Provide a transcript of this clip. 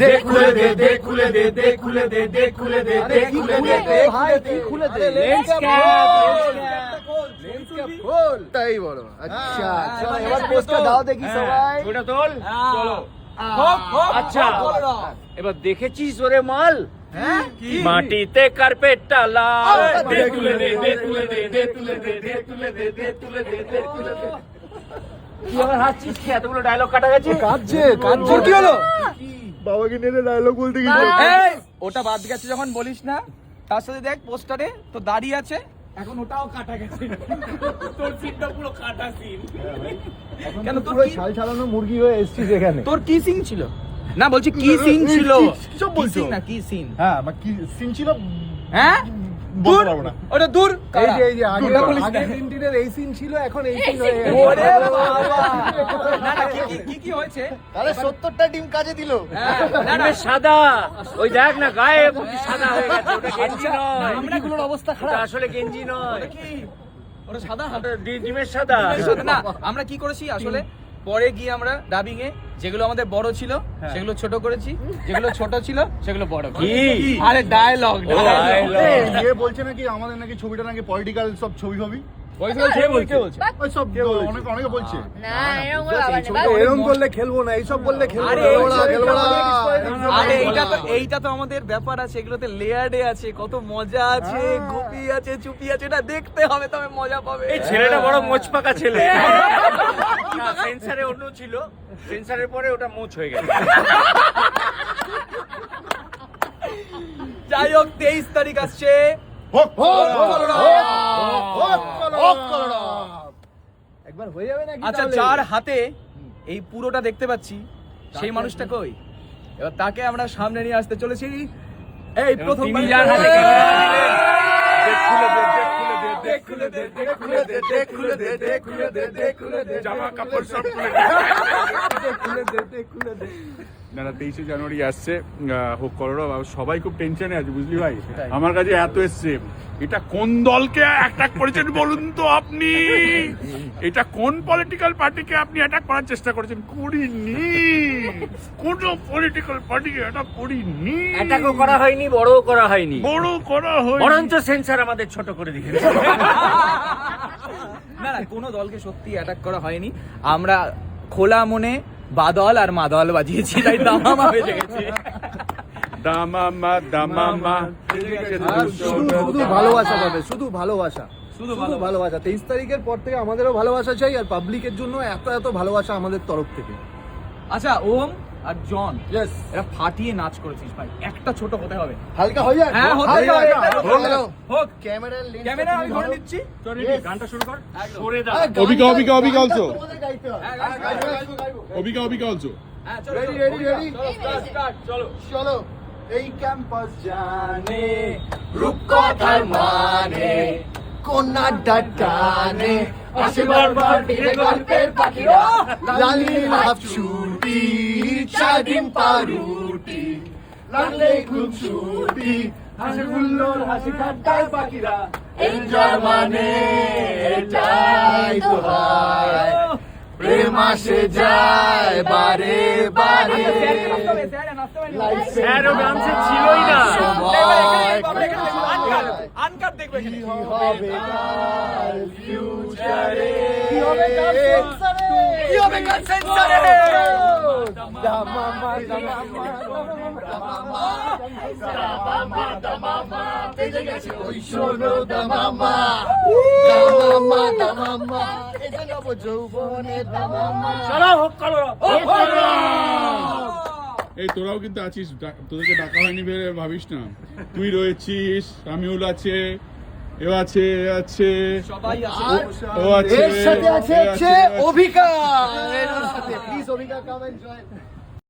দে খুলে দে দে খুলে দে দে খুলে দে দে খুলে দে দে খুলে দে দে ভাই কি খুলে দে লেন্স তাই বলো আচ্ছা হ্যাঁ, চলো এবার পোস্টটা দাও দেখি সবাই ওটা তোল চলো আচ্ছা। এবার দেখেছিস ওরে মাল হ্যাঁ? মাটিতে কার্পেট টালা দে খুলে দে দে খুলে দে দে তুলে দে দে তুলে দে দে তুলে দে দে তুলে দে তুই আবার হাসছিস কি এতগুলো ডায়লগ কাটা গেছে কাঁদছে কাঁদছে কি হলো বাবাকে নিয়ে ডায়লগ বলতে এই, ওটা বাদ গেছে যখন বলিস না। তার সাথে দেখ পোস্টারে তো দাঁড়িয়ে আছে। এখন ওটাও কাটা গেছে। তোর সিনটা পুরো কাটা সিন। কেন তোর পুরো কি- ছাল ছাড়ানো মুরগি হয়ে এসেছিস এখানে। তোর কি সিন ছিল? না বলছি কি সিন ছিল? কি সব বলছো? না কি সিন হ্যাঁ কি সিন ছিল? হ্যাঁ? বলতে পারব না। ওটা দূর! এই যে এই যে আগে দূরটা বলিস না। আগে টিনটিনের এই সিন ছিল এখন এই সিন হয়ে গেছে। ওরে বাবা! না না কি কি- কি কি হয়েছে? তাহলে 70টা ডিম কাজে দিল। হ্যাঁ, না না। সাদা। ওই দেখ না গায়ে বুঝি সাদা হয়ে গেছে ওটা গেঞ্জি নয়। মুরগিগুলোর অবস্থা খারাপ। আসলে গেঞ্জি নয়। ওটা কি? ওটা সাদা? ডিমের সাদা। সাদা। না আমরা কি করেছি আসলে? পরে গিয়ে আমরা ডাবিং এ যেগুলো আমাদের বড় ছিল সেগুলো ছোট করেছি যেগুলো ছোট ছিল সেগুলো বড় কি? আরে ডায়লগ ডায়লগ ইয়ে বলছে নাকি আমাদের নাকি ছবিটা নাকি পলিটিক্যাল সব ছবি হবে এইটা তো আমাদের ব্যাপার আছে এগুলোতে লেয়ারে আছে কত মজা আছে গুপি আছে চুপি আছে এটা দেখতে হবে তবে মজা পাবে। এই ছেলেটা বড় মোচপাকা ছেলে। না সেন্সারে অন্য ছিল সেন্সারের পরে ওটা মোচ হয়ে গেছে। যাই হোক তেইশ তারিখ আসছে। হোক! হোক, কলরব! একবার হয়ে যাবে নাকি আচ্ছা? যার হাতে এই পুরোটা দেখতে পাচ্ছি সেই মানুষটা কই? এবার তাকে আমরা সামনে নিয়ে আসতে চলেছি। এই প্রথম যার হাতে তেইশে জানুয়ারি আসছে আহ, হোক করো সবাই খুব টেনশনে আছে বুঝলি ভাই? আমার কাছে এত এসছে এটা কোন দলকে অ্যাটাক করেছেন বলুন তো আপনি? এটা কোন পলিটিক্যাল পার্টিকে আপনি অ্যাটাক করার চেষ্টা করেছেন? করিনি। কোন পলিটিক্যাল পার্টিকে অ্যাটাক করিনি। অ্যাটাকও করা হয়নি বড়ও করা হয়নি। বড় করা হয় বরঞ্চ সেন্সার আমাদের ছোট করে দিয়েছে। না না কোনো দলকে সত্যি অ্যাটাক করা হয়নি। আমরা খোলা মনে বাদল আর মাদল বাজিয়েছি তাই দামামা হয়ে গেছে। দামামা দামামা শুধু ভালোবাসা পাবে শুধু ভালোবাসা। শুধু শুধু ভালোবাসা। তেইশ তারিখের পর থেকে আমাদেরও ভালোবাসা চাই আর পাবলিকের জন্য এত এত ভালোবাসা আমাদের তরফ থেকে। আচ্ছা ওম আর জন ইয়েস এরা ফাটিয়ে নাচ করেছিস ভাই। একটা ছোট হতে হবে। হালকা হয়ে হালকা হোক। ক্যামেরা আমি ধরে নিচ্ছি. গানটা শুরু কর। দাও অবিকা, অবিকা, অবিকা। হ্যাঁ। অবিকা অবিকা অলসো। হ্যাঁ, চলো, চলো। চলো। এই ক্যাম্পাস জানে মানে কন্যাটা টানে আসে ফিরে গল্পের পাখিরা লালি লাভ ছুটি চাদিন পারুটি লাগলে খুব ছুটি হাসি হুল্লোর হাসি পাখিরা এনজয় মানে এটাই তো হয় প্রেম আসে যায় বারে বারে ডান্সে ছিলই না কাল কাল কাল চলো হোক করো এই তোরাও কিন্তু আছিস। ডা- তোদেরকে ডাকা হয়নি ভেবে ভাবিস না। তুই রয়েছিস আমিউল আছে এ আছে এ আছে আছে। ও আছে এর সাথে আছে অভিকা এর সাথে প্লিজ অভিকা কাম এন্ড